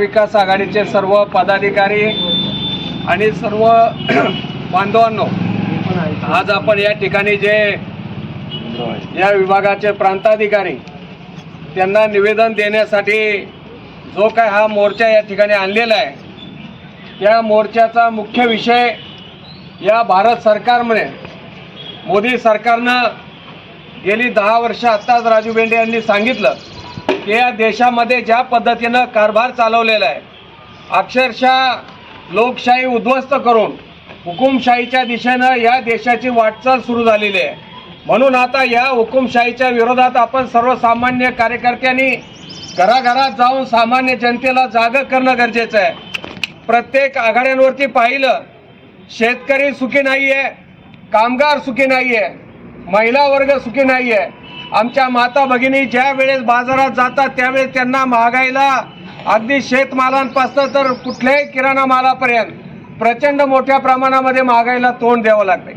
विकास आघाडीचे सर्व पदाधिकारी आणि सर्व बांधवांनो आज आपण या ठिकाणी जे या विभागाचे प्रांताधिकारी त्यांना निवेदन देण्यासाठी जो काय हा मोर्चा या ठिकाणी आणलेला आहे त्या मोर्चाचा मुख्य विषय या भारत सरकारमुळे मोदी सरकारनं गेली दहा वर्ष आत्ताच राजू बेंडे यांनी सांगितलं या देशामध्ये ज्या पद्धतीनं कारभार चालवलेला आहे अक्षरशः लोकशाही उद्ध्वस्त करून हुकुमशाहीच्या दिशेनं या देशाची वाटचाल सुरू झालेली आहे. म्हणून आता या हुकुमशाहीच्या विरोधात आपण सर्वसामान्य कार्यकर्त्यांनी घराघरात जाऊन सामान्य जनतेला जागं करणं गरजेचं आहे. प्रत्येक आघाड्यांवरती पाहिलं शेतकरी सुखी नाही आहे कामगार सुखी नाही आहे महिला वर्ग सुखी नाही आहे आमच्या माता भगिनी ज्या वेळेस बाजारात जातात त्यावेळेस त्यांना महागाईला अगदी शेतमालांपासून तर कुठल्याही किराणा मालापर्यंत प्रचंड मोठ्या प्रमाणामध्ये महागाईला तोंड द्यावं लागते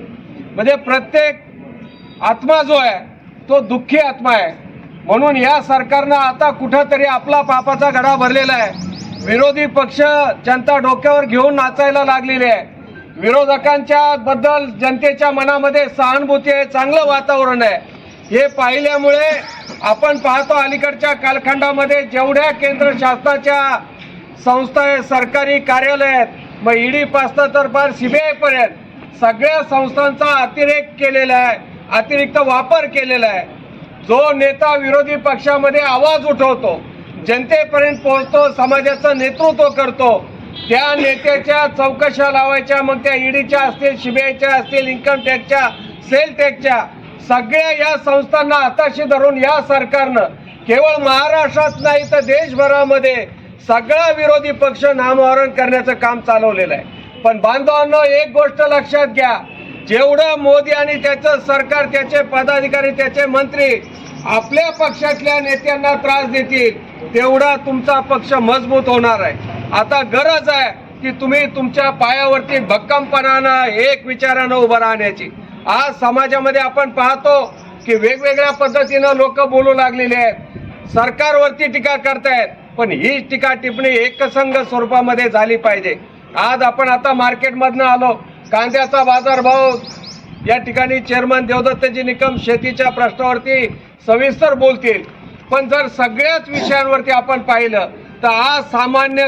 म्हणजे प्रत्येक आत्मा जो आहे तो दुःखी आत्मा आहे. म्हणून या सरकारनं आता कुठंतरी आपला पापाचा घडा भरलेला आहे. विरोधी पक्ष जनता डोक्यावर घेऊन नाचायला लागलेले आहे. विरोधकांच्या बद्दल जनतेच्या मनामध्ये सहानुभूती आहे चांगलं वातावरण आहे. हे पाहिल्यामुळे आपण पाहतो अलीकडच्या कालखंडामध्ये जेवढ्या केंद्र शासनाच्या संस्था आहेत सरकारी कार्यालय आहेत मग ईडी पासनं तर फार सीबीआयपर्यंत सगळ्या संस्थांचा अतिरेक केलेला आहे अतिरिक्त वापर केलेला आहे. जो नेता विरोधी पक्षामध्ये आवाज उठवतो जनतेपर्यंत पोहोचतो समाजाचं नेतृत्व करतो त्या नेत्याच्या चौकशा लावायच्या मग त्या ईडीच्या असतील सीबीआयच्या असतील इन्कम टॅक्सच्या सेल टॅक्सच्या सगळ्या या संस्थांना हाताशी धरून या सरकारनं केवळ महाराष्ट्रात नाही तर देशभरामध्ये सगळा विरोधी पक्ष नामहरण करण्याचं काम चालवलेलं आहे. पण बांधवांनो एक गोष्ट लक्षात घ्या. जेवढं मोदी आणि त्याचं सरकार त्याचे पदाधिकारी त्याचे मंत्री आपल्या पक्षातल्या नेत्यांना त्रास देतील तेवढा तुमचा पक्ष मजबूत होणार आहे. आता गरज आहे की तुम्ही तुमच्या पायावरती भक्कमपणानं एक विचारानं उभं राहण्याची. आज समाजामध्ये आपण पाहतो की वेगवेगळ्या पद्धतीनं लोक बोलू लागलेले आहेत. सरकारवरती टीका करतायत पण ही टीका टिप्पणी एकसंघ स्वरूपामध्ये झाली पाहिजे. आज आपण आता मार्केटमधनं आलो. कांद्याचा बाजारभाव या ठिकाणी चेअरमन देवदत्तजी निकम शेतीच्या प्रश्नावरती सविस्तर बोलतील. पण जर सगळ्याच विषयांवरती आपण पाहिलं तर आज सामान्य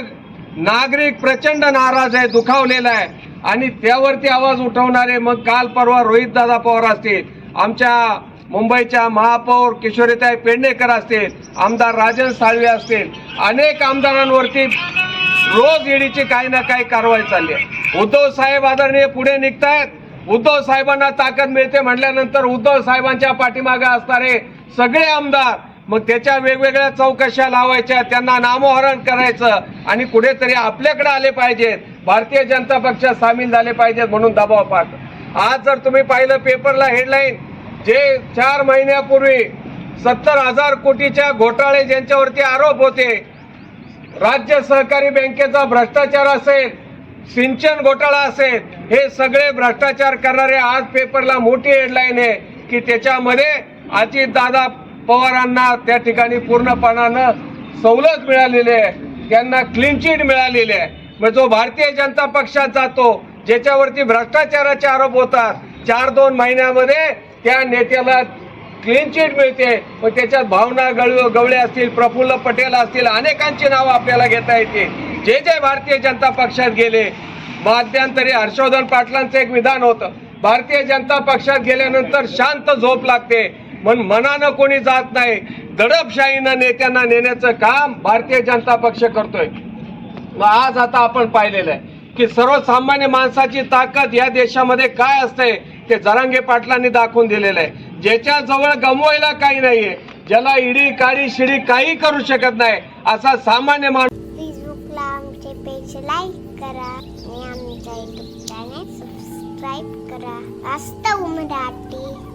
नागरिक प्रचंड नाराज आहे दुखावलेला आहे. आणि त्यावरती आवाज उठवणारे मग काल परवा रोहित दादा पवार असतील आमच्या मुंबईच्या महापौर किशोरीताई पेडणेकर असतील आमदार राजन साळवे असतील अनेक आमदारांवरती रोज ईडीची काही ना काही कारवाई चालली आहे. उद्धव साहेब आदरणीय पुढे निघतायत. उद्धव साहेबांना ताकद मिळते म्हटल्यानंतर उद्धव साहेबांच्या पाठीमागे असणारे सगळे आमदार मग त्याच्या वेगवेगळ्या चौकशा लावायच्या त्यांना नामोहरण करायचं आणि कुठेतरी आपल्याकडे आले पाहिजेत. भारतीय जनता पक्षात सामील झाले पाहिजेत म्हणून दबाव पाहतो. आज जर तुम्ही पाहिलं पेपरला हेडलाईन जे चार महिन्यापूर्वी सत्तर हजार कोटीच्या घोटाळे ज्यांच्यावरती आरोप होते राज्य सहकारी बँकेचा भ्रष्टाचार असेल सिंचन घोटाळा असेल हे सगळे भ्रष्टाचार करणारे आज पेपरला मोठी हेडलाईन आहे की त्याच्यामध्ये अजितदादा पवारांना त्या ठिकाणी पूर्णपणानं सवलत मिळालेली आहे त्यांना क्लीन चिट मिळालेली आहे. मग जो भारतीय जनता पक्षात जातो ज्याच्यावरती भ्रष्टाचाराचे आरोप होतात चार दोन महिन्यामध्ये त्या नेत्याला क्लीन चिट मिळते. मग त्याच्यात भावना गळ गवळे असतील प्रफुल्ल पटेल असतील अनेकांची नावं आपल्याला घेता येते. जे जे भारतीय जनता पक्षात गेले मध्यंतरी हर्षवर्धन पाटलांचं एक विधान होतं. भारतीय जनता पक्षात गेल्यानंतर शांत झोप लागते. पण मनानं कोणी जात नाही. दडपशाहीनं नेत्यांना नेण्याचं काम भारतीय जनता पक्ष करतोय. मग आज आता आपण पाहिलेलं आहे की सर्वसामान्य माणसाची ताकद या देशामध्ये काय असते ते जरांगे पाटलांनी दाखवून दिलेलं आहे. ज्याच्या जवळ गमवायला काही नाहीये. ज्याला इडी काळी शिडी काही करू शकत नाही. असा सामान्य माणूस फेसबुकला आमचे पेज लाईक करा आणि आमच्या युट्यूब चॅनेल सबस्क्राईब करा. असतं उमराठी.